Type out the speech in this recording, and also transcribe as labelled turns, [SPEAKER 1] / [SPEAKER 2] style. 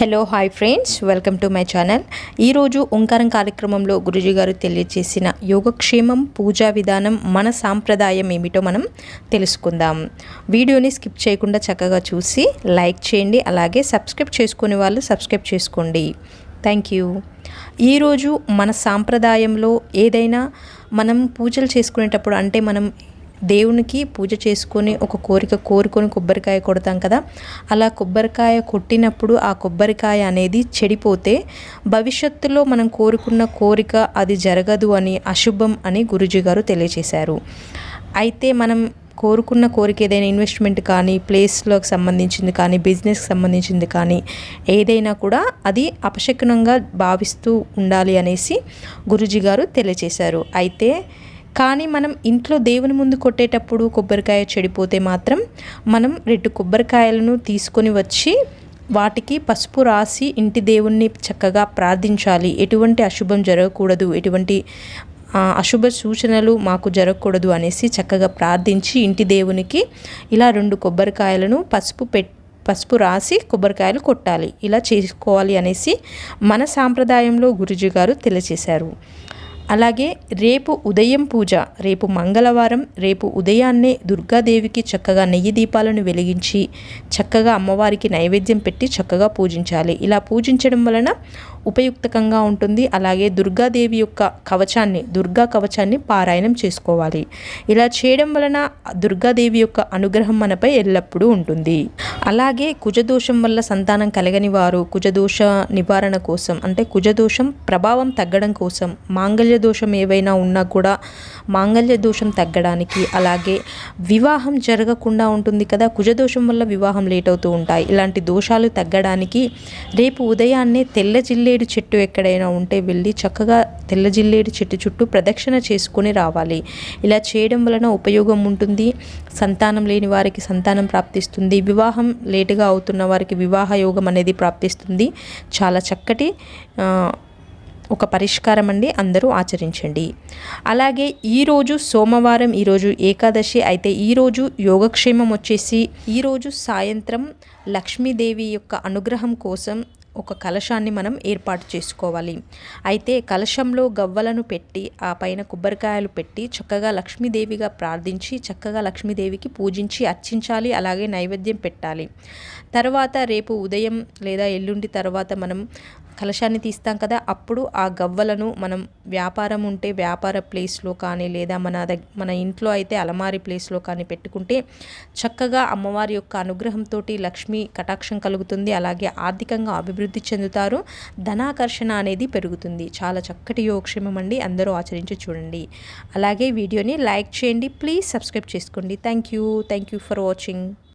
[SPEAKER 1] Hello hi friends welcome to my channel ఈరోజు ఓంకారం కార్యక్రమంలో గురుజీ గారు తెలియజేసిన యోగక్షేమం పూజా విధానం మన సాంప్రదాయం ఏమిటో మనం తెలుసుకుందాం. వీడియోని స్కిప్ చేయకుండా చక్కగా చూసి లైక్ చేయండి అలాగే సబ్స్క్రైబ్ చేసుకునే వాళ్ళు సబ్స్క్రైబ్ చేసుకోండి. థ్యాంక్ యూ ఈరోజు మన సాంప్రదాయంలో ఏదైనా మనం పూజలు చేసుకునేటప్పుడు అంటే మనం దేవునికి పూజ చేసుకొని ఒక కోరిక కోరుకొని కొబ్బరికాయ కొడతాం కదా. అలా కొబ్బరికాయ కొట్టినప్పుడు ఆ కొబ్బరికాయ అనేది చెడిపోతే భవిష్యత్తులో మనం కోరుకున్న కోరిక అది జరగదు అని అశుభం అని గురుజీ గారు తెలియజేశారు అయితే మనం కోరుకున్న కోరిక ఏదైనా ఇన్వెస్ట్మెంట్ కానీ ప్లేస్లోకి సంబంధించింది కానీ బిజినెస్కి సంబంధించింది కానీ ఏదైనా కూడా అది అపశకునంగా భావిస్తూ ఉండాలి అనేసి గురుజీ గారు తెలియజేశారు అయితే కానీ మనం ఇంట్లో దేవుని ముందు కొట్టేటప్పుడు కొబ్బరికాయ చెడిపోతే మాత్రం మనం రెండు కొబ్బరికాయలను తీసుకొని వచ్చి వాటికి పసుపు రాసి ఇంటి దేవుణ్ణి చక్కగా ప్రార్థించాలి. ఎటువంటి అశుభం జరగకూడదు. ఎటువంటి అశుభ సూచనలు మాకు జరగకూడదు అనేసి చక్కగా ప్రార్థించి ఇంటి దేవునికి ఇలా రెండు కొబ్బరికాయలను పసుపు పెట్ పసుపు రాసి కొబ్బరికాయలు కొట్టాలి. ఇలా చేసుకోవాలి అనేసి మన సాంప్రదాయంలో గురుజీ గారు తెలియచేశారు. అలాగే రేపు ఉదయం పూజ రేపు మంగళవారం రేపు ఉదయాన్నే దుర్గాదేవికి చక్కగా నెయ్యి దీపాలను వెలిగించి చక్కగా అమ్మవారికి నైవేద్యం పెట్టి చక్కగా పూజించాలి. ఇలా పూజించడం వలన ఉపయుక్తకంగా ఉంటుంది. అలాగే దుర్గాదేవి యొక్క కవచాన్ని దుర్గా కవచాన్ని పారాయణం చేసుకోవాలి. ఇలా చేయడం వలన దుర్గాదేవి యొక్క అనుగ్రహం మనపై ఎల్లప్పుడూ ఉంటుంది. అలాగే కుజదోషం వల్ల సంతానం కలగని వారు కుజదోష నివారణ కోసం అంటే కుజదోషం ప్రభావం తగ్గడం కోసం మాంగళ్య దోషం ఏవైనా ఉన్నా కూడా మాంగళ్య దోషం తగ్గడానికి అలాగే వివాహం జరగకుండా ఉంటుంది కదా కుజదోషం వల్ల వివాహం లేట్ అవుతూ ఉంటాయి. ఇలాంటి దోషాలు తగ్గడానికి రేపు ఉదయాన్నే తెల్ల జిల్లేడు చెట్టు ఎక్కడైనా ఉంటే వెళ్ళి చక్కగా తెల్ల జిల్లేడు చెట్టు చుట్టూ ప్రదక్షిణ చేసుకొని రావాలి. ఇలా చేయడం వలన ఉపయోగం ఉంటుంది. సంతానం లేని వారికి సంతానం ప్రాప్తిస్తుంది. వివాహం లేటుగా అవుతున్న వారికి వివాహ యోగం అనేది ప్రాప్తిస్తుంది. చాలా చక్కటి ఒక పరిష్కారం అండి అందరూ ఆచరించండి. అలాగే ఈరోజు సోమవారం ఈరోజు ఏకాదశి అయితే ఈరోజు యోగక్షేమం వచ్చేసి ఈరోజు సాయంత్రం లక్ష్మీదేవి యొక్క అనుగ్రహం కోసం ఒక కలశాన్ని మనం ఏర్పాటు చేసుకోవాలి. అయితే కలశంలో గవ్వలను పెట్టి ఆ పైన కొబ్బరికాయలు పెట్టి చక్కగా లక్ష్మీదేవిగా ప్రార్థించి చక్కగా లక్ష్మీదేవికి పూజించి అర్చించాలి అలాగే నైవేద్యం పెట్టాలి. తర్వాత రేపు ఉదయం లేదా ఎల్లుండి తర్వాత మనం కలశాన్ని తీస్తాం కదా అప్పుడు ఆ గవ్వలను మనం వ్యాపారం ఉంటే వ్యాపార ప్లేస్లో కానీ లేదా మన మన ఇంట్లో అయితే అలమారి ప్లేస్లో కానీ పెట్టుకుంటే చక్కగా అమ్మవారి యొక్క అనుగ్రహంతో లక్ష్మి కటాక్షం కలుగుతుంది. అలాగే ఆర్థికంగా అభివృద్ధి చెందుతారు. ధనాకర్షణ అనేది పెరుగుతుంది. చాలా చక్కటి యోగక్షేమం అండి. అందరూ ఆచరించి చూడండి. అలాగే వీడియోని లైక్ చేయండి. ప్లీజ్ సబ్స్క్రైబ్ చేసుకోండి. Thank you. Thank you for watching.